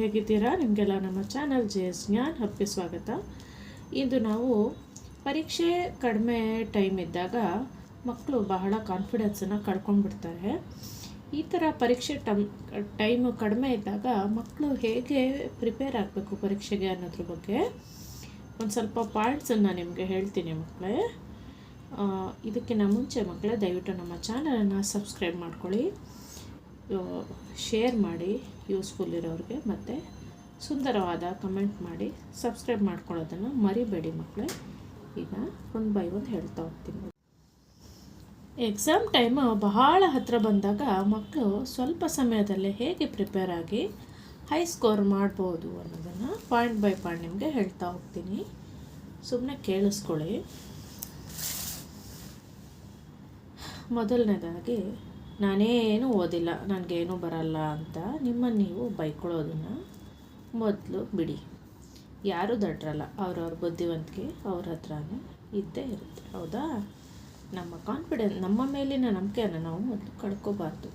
ಹೇಗಿದ್ದೀರಾ? ನಿಮಗೆಲ್ಲ ನಮ್ಮ ಚಾನಲ್ ಜೆ ಎಸ್ ಜ್ಞಾನ್ ಹಬ್ಬಿ ಸ್ವಾಗತ. ಇಂದು ನಾವು ಪರೀಕ್ಷೆ ಕಡಿಮೆ ಟೈಮ್ ಇದ್ದಾಗ ಮಕ್ಕಳು ಬಹಳ ಕಾನ್ಫಿಡೆನ್ಸನ್ನು ಕಳ್ಕೊಂಡ್ಬಿಡ್ತಾರೆ. ಈ ಥರ ಪರೀಕ್ಷೆ ಟಮ್, ಟೈಮು ಕಡಿಮೆ ಇದ್ದಾಗ ಮಕ್ಕಳು ಹೇಗೆ ಪ್ರಿಪೇರ್ ಆಗಬೇಕು ಪರೀಕ್ಷೆಗೆ ಅನ್ನೋದ್ರ ಬಗ್ಗೆ? ಒಂದು ಸ್ವಲ್ಪ ಪಾಯಿಂಟ್ಸನ್ನು ನಿಮಗೆ ಹೇಳ್ತೀನಿ ಮಕ್ಕಳೇ. ಇದಕ್ಕಿಂತ ಮುಂಚೆ ಮಕ್ಕಳೇ ದಯವಿಟ್ಟು ನಮ್ಮ ಚಾನಲನ್ನು ಸಬ್ಸ್ಕ್ರೈಬ್ ಮಾಡ್ಕೊಳ್ಳಿ. ಶೇರ್ ಮಾಡಿ ಯೂಸ್ಫುಲ್ ಇರೋರಿಗೆ ಮತ್ತು ಸುಂದರವಾದ ಕಮೆಂಟ್ ಮಾಡಿ ಸಬ್ಸ್ಕ್ರೈಬ್ ಮಾಡ್ಕೊಳ್ಳೋದನ್ನು ಮರಿಬೇಡಿ ಮಕ್ಕಳೇ ಈಗ ಒಂದು ಬೈ ಒಂದು ಹೇಳ್ತಾ ಹೋಗ್ತೀನಿ. ಎಕ್ಸಾಮ್ ಟೈಮು ಬಹಳ ಹತ್ತಿರ ಬಂದಾಗ ಮಕ್ಕಳು ಸ್ವಲ್ಪ ಸಮಯದಲ್ಲೇ ಹೇಗೆ ಪ್ರಿಪೇರ್ ಆಗಿ ಹೈ ಸ್ಕೋರ್ ಮಾಡ್ಬೋದು ಅನ್ನೋದನ್ನು ಪಾಯಿಂಟ್ ಬೈ ಪಾಯಿಂಟ್ ನಿಮಗೆ ಹೇಳ್ತಾ ಹೋಗ್ತೀನಿ. ಸುಮ್ಮನೆ ಕೇಳಿಸ್ಕೊಳ್ಳಿ. ಮೊದಲನೇದಾಗಿ ನಾನೇನು ಓದಿಲ್ಲ, ನನಗೇನು ಬರಲ್ಲ ಅಂತ. ನಿಮ್ಮನ್ನು ನೀವು ಬೈಕೊಳ್ಳೋದನ್ನು ಮೊದಲು ಬಿಡಿ. ಯಾರೂ ದಡ್ರಲ್ಲ, ಅವ್ರವ್ರ ಬುದ್ಧಿವಂತಿಕೆ ಅವ್ರ ಹತ್ರನೇ ಇದ್ದೇ ಇರುತ್ತೆ. ಹೌದಾ? ನಮ್ಮ ಕಾನ್ಫಿಡೆನ್ಸ್ ನಮ್ಮ ಮೇಲಿನ ನಂಬಿಕೆಯನ್ನು ನಾವು ಮೊದಲು ಕಳ್ಕೋಬಾರ್ದು.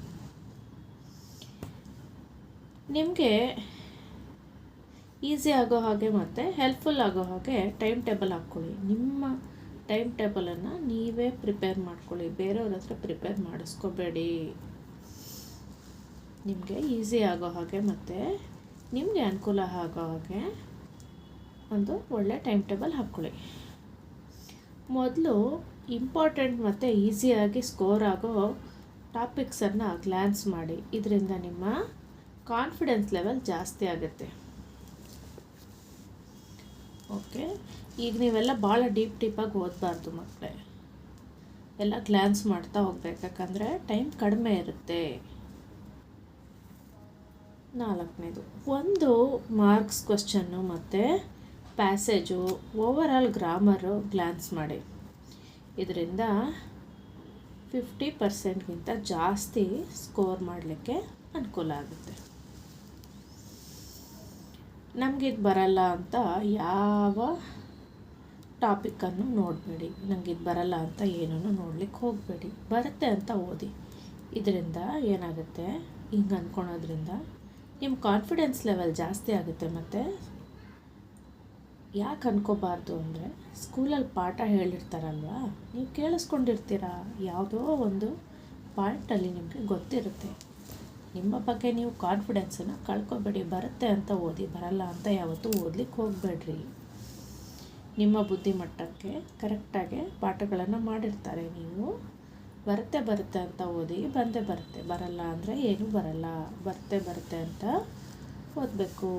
ನಿಮಗೆ ಈಸಿ ಆಗೋ ಹಾಗೆ ಮತ್ತು ಹೆಲ್ಪ್ಫುಲ್ ಆಗೋ ಹಾಗೆ ಟೈಮ್ ಟೇಬಲ್ ಹಾಕ್ಕೊಳ್ಳಿ. ನಿಮ್ಮ ಟೈಮ್ ಟೇಬಲನ್ನು ನೀವೇ ಪ್ರಿಪೇರ್ ಮಾಡ್ಕೊಳ್ಳಿ. ಬೇರೆಯವ್ರ ಹತ್ರ ಪ್ರಿಪೇರ್ ಮಾಡಿಸ್ಕೋಬೇಡಿ. ನಿಮಗೆ ಈಸಿ ಆಗೋ ಹಾಗೆ ಮತ್ತು ನಿಮಗೆ ಅನುಕೂಲ ಆಗೋ ಹಾಗೆ ಒಂದು ಒಳ್ಳೆ ಟೈಮ್ ಟೇಬಲ್ ಹಾಕ್ಕೊಳ್ಳಿ. ಮೊದಲು ಇಂಪಾರ್ಟೆಂಟ್ ಮತ್ತು ಈಸಿಯಾಗಿ ಸ್ಕೋರ್ ಆಗೋ ಟಾಪಿಕ್ಸನ್ನು ಗ್ಲ್ಯಾನ್ಸ್ ಮಾಡಿ. ಇದರಿಂದ ನಿಮ್ಮ ಕಾನ್ಫಿಡೆನ್ಸ್ ಲೆವೆಲ್ ಜಾಸ್ತಿ ಆಗುತ್ತೆ. ಓಕೆ ಈಗ ನೀವೆಲ್ಲ ಭಾಳ ಡೀಪ್ ಡೀಪಾಗಿ ಓದಬಾರ್ದು ಮಕ್ಕಳೇ ಎಲ್ಲ ಗ್ಲ್ಯಾನ್ಸ್ ಮಾಡ್ತಾ ಹೋಗ್ಬೇಕು, ಯಾಕಂದರೆ ಟೈಮ್ ಕಡಿಮೆ ಇರುತ್ತೆ. ನಾಲ್ಕನೇದು. ಒಂದು ಮಾರ್ಕ್ಸ್ ಕ್ವಶನ್ನು ಮತ್ತು ಪ್ಯಾಸೇಜು, ಓವರಾಲ್ ಗ್ರಾಮರು ಗ್ಲ್ಯಾನ್ಸ್ ಮಾಡಿ. ಇದರಿಂದ ಫಿಫ್ಟಿ ಪರ್ಸೆಂಟ್ಗಿಂತ ಜಾಸ್ತಿ ಸ್ಕೋರ್ ಮಾಡಲಿಕ್ಕೆ ಅನುಕೂಲ ಆಗುತ್ತೆ. ನಮಗಿದು ಬರಲ್ಲ ಅಂತ ಯಾವ ಟಾಪಿಕನ್ನು ನೋಡಬೇಡಿ. ನನಗಿದು ಬರಲ್ಲ ಅಂತ ಏನೂ ನೋಡ್ಲಿಕ್ಕೆ ಹೋಗಬೇಡಿ. ಬರುತ್ತೆ ಅಂತ ಓದಿ. ಇದರಿಂದ ಏನಾಗುತ್ತೆ? ಹಿಂಗೆ ಅಂದ್ಕೊಳೋದ್ರಿಂದ ನಿಮ್ಮ ಕಾನ್ಫಿಡೆನ್ಸ್ ಲೆವೆಲ್ ಜಾಸ್ತಿ ಆಗುತ್ತೆ ಮತ್ತು ಯಾಕೆ ಅಂದ್ಕೋಬಾರ್ದು ಅಂದರೆ ಸ್ಕೂಲಲ್ಲಿ ಪಾಠ ಹೇಳಿರ್ತಾರಲ್ವಾ? ನೀವು ಕೇಳಿಸ್ಕೊಂಡಿರ್ತೀರ? ಯಾವುದೋ ಒಂದು ಪಾಯಿಂಟಲ್ಲಿ ನಿಮಗೆ ಗೊತ್ತಿರುತ್ತೆ. ನಿಮ್ಮ ಬಗ್ಗೆ ನೀವು ಕಾನ್ಫಿಡೆನ್ಸನ್ನು ಕಳ್ಕೊಬೇಡಿ, ಬರುತ್ತೆ ಅಂತ ಓದಿ, ಬರಲ್ಲ ಅಂತ ಯಾವತ್ತೂ ಓದ್ಲಿಕ್ಕೆ ಹೋಗಬೇಡ್ರಿ. ನಿಮ್ಮ ಬುದ್ಧಿಮಟ್ಟಕ್ಕೆ ಕರೆಕ್ಟಾಗಿ ಪಾಠಗಳನ್ನು ಮಾಡಿರ್ತಾರೆ ನೀವು. ಬರುತ್ತೆ ಬರುತ್ತೆ ಅಂತ ಓದಿ, ಬಂದೇ ಬರುತ್ತೆ. ಬರಲ್ಲ ಅಂದರೆ ಏನೂ ಬರಲ್ಲ. ಬರುತ್ತೆ ಬರುತ್ತೆ ಅಂತ ಓದಬೇಕು.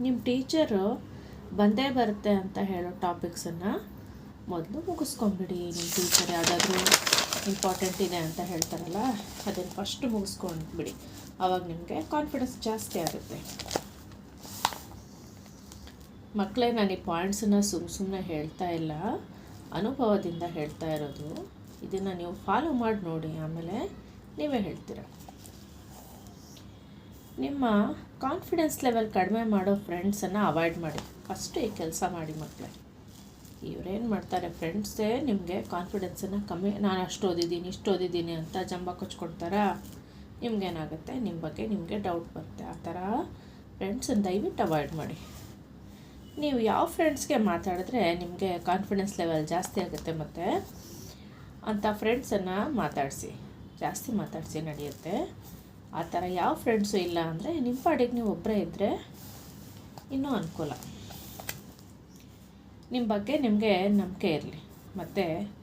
ನಿಮ್ಮ ಟೀಚರು ಬಂದೇ ಬರುತ್ತೆ ಅಂತ ಹೇಳೋ ಟಾಪಿಕ್ಸನ್ನು ಮೊದಲು ಮುಗಿಸ್ಕೊಂಬಿಡಿ. ನಿಮ್ಮ ಟೀಚರ್ ಯಾವುದಾದ್ರೂ ಇಂಪಾರ್ಟೆಂಟ್ ಇದೆ ಅಂತ ಹೇಳ್ತಾರಲ್ಲ, ಅದನ್ನು ಫಸ್ಟ್ ಮುಗಿಸ್ಕೊಂಡ್ಬಿಡಿ ಆವಾಗ ನಿಮಗೆ ಕಾನ್ಫಿಡೆನ್ಸ್ ಜಾಸ್ತಿ ಆಗುತ್ತೆ. ಮಕ್ಕಳೇ ನಾನು ಈ ಪಾಯಿಂಟ್ಸನ್ನು ಸುಮ್ಮ ಸುಮ್ಮನೆ ಹೇಳ್ತಾ ಇಲ್ಲ. ಅನುಭವದಿಂದ ಹೇಳ್ತಾ ಇರೋದು. ಇದನ್ನು ನೀವು ಫಾಲೋ ಮಾಡಿ ನೋಡಿ, ಆಮೇಲೆ ನೀವೇ ಹೇಳ್ತೀರ. ನಿಮ್ಮ ಕಾನ್ಫಿಡೆನ್ಸ್ ಲೆವೆಲ್ ಕಡಿಮೆ ಮಾಡೋ ಫ್ರೆಂಡ್ಸನ್ನು ಅವಾಯ್ಡ್ ಮಾಡಿ. ಫಸ್ಟ್ ಈ ಕೆಲಸ ಮಾಡಿ ಮಕ್ಕಳೇ ಇವರೇನು ಮಾಡ್ತಾರೆ ಫ್ರೆಂಡ್ಸೇ ನಿಮಗೆ ಕಾನ್ಫಿಡೆನ್ಸನ್ನು ಕಮ್ಮಿ, ನಾನು ಅಷ್ಟು ಓದಿದ್ದೀನಿ, ಇಷ್ಟು ಓದಿದ್ದೀನಿ ಅಂತ ಜಂಬ ಕೊಚ್ಕೊಡ್ತಾರಾ? ನಿಮ್ಗೇನಾಗುತ್ತೆ? ನಿಮ್ಮ ಬಗ್ಗೆ ನಿಮಗೆ ಡೌಟ್ ಬರುತ್ತೆ. ಆ ಥರ ಫ್ರೆಂಡ್ಸನ್ನ ದಯವಿಟ್ಟು ಅವಾಯ್ಡ್ ಮಾಡಿ. ನೀವು ಯಾವ ಫ್ರೆಂಡ್ಸ್ಗೆ ಮಾತಾಡಿದ್ರೆ ನಿಮಗೆ ಕಾನ್ಫಿಡೆನ್ಸ್ ಲೆವೆಲ್ ಜಾಸ್ತಿ ಆಗುತ್ತೆ ಮತ್ತು ಅಂಥ ಫ್ರೆಂಡ್ಸನ್ನು ಮಾತಾಡಿಸಿ. ಜಾಸ್ತಿ ಮಾತಾಡಿಸಿ ನಡೆಯುತ್ತೆ. ಆ ಥರ ಯಾವ ಫ್ರೆಂಡ್ಸು ಇಲ್ಲ ಅಂದರೆ ನಿಮ್ಮ ಪಾಡಿಗೆ ನೀವು ಒಬ್ಬರೇ ಇದ್ದರೆ ಇನ್ನೂ ಅನುಕೂಲ. ನಿಮ್ಮ ಬಗ್ಗೆ ನಿಮಗೆ ನಂಬಿಕೆ ಇರಲಿ. ಮತ್ತು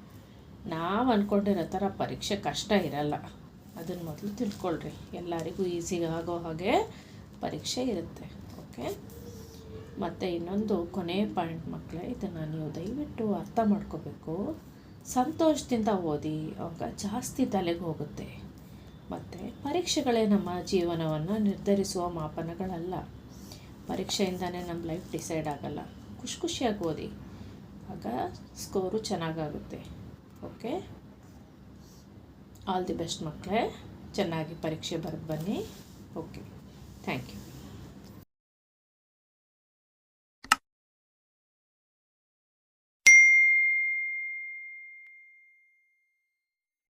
ನಾವು ಅಂದ್ಕೊಂಡಿರೋ ಥರ ಪರೀಕ್ಷೆ ಕಷ್ಟ ಇರಲ್ಲ. ಅದನ್ನು ಮೊದಲು ತಿಳ್ಕೊಳ್ರಿ. ಎಲ್ಲರಿಗೂ ಈಸಿಗೆ ಆಗೋ ಹಾಗೆ ಪರೀಕ್ಷೆ ಇರುತ್ತೆ. ಓಕೆ ಮತ್ತು ಇನ್ನೊಂದು ಕೊನೆ ಪಾಯಿಂಟ್ ಮಕ್ಕಳೇ ಇದನ್ನು ನೀವು ದಯವಿಟ್ಟು ಅರ್ಥ ಮಾಡ್ಕೋಬೇಕು. ಸಂತೋಷದಿಂದ ಓದಿ, ಅವಾಗ ಜಾಸ್ತಿ ತಲೆಗೆ ಹೋಗುತ್ತೆ. ಮತ್ತು ಪರೀಕ್ಷೆಗಳೇ ನಮ್ಮ ಜೀವನವನ್ನು ನಿರ್ಧರಿಸುವ ಮಾಪನಗಳಲ್ಲ. ಪರೀಕ್ಷೆಯಿಂದನೇ ನಮ್ಮ ಲೈಫ್ ಡಿಸೈಡ್ ಆಗಲ್ಲ. ಖುಷಿ ಖುಷಿಯಾಗಿ ಓದಿ. ಆಗ ಸ್ಕೋರು ಚೆನ್ನಾಗಾಗುತ್ತೆ. ಓಕೆ ಆಲ್ ದಿ ಬೆಸ್ಟ್ ಮಕ್ಕಳೇ. ಚೆನ್ನಾಗಿ ಪರೀಕ್ಷೆ ಬರೆದು ಬನ್ನಿ. Okay thank you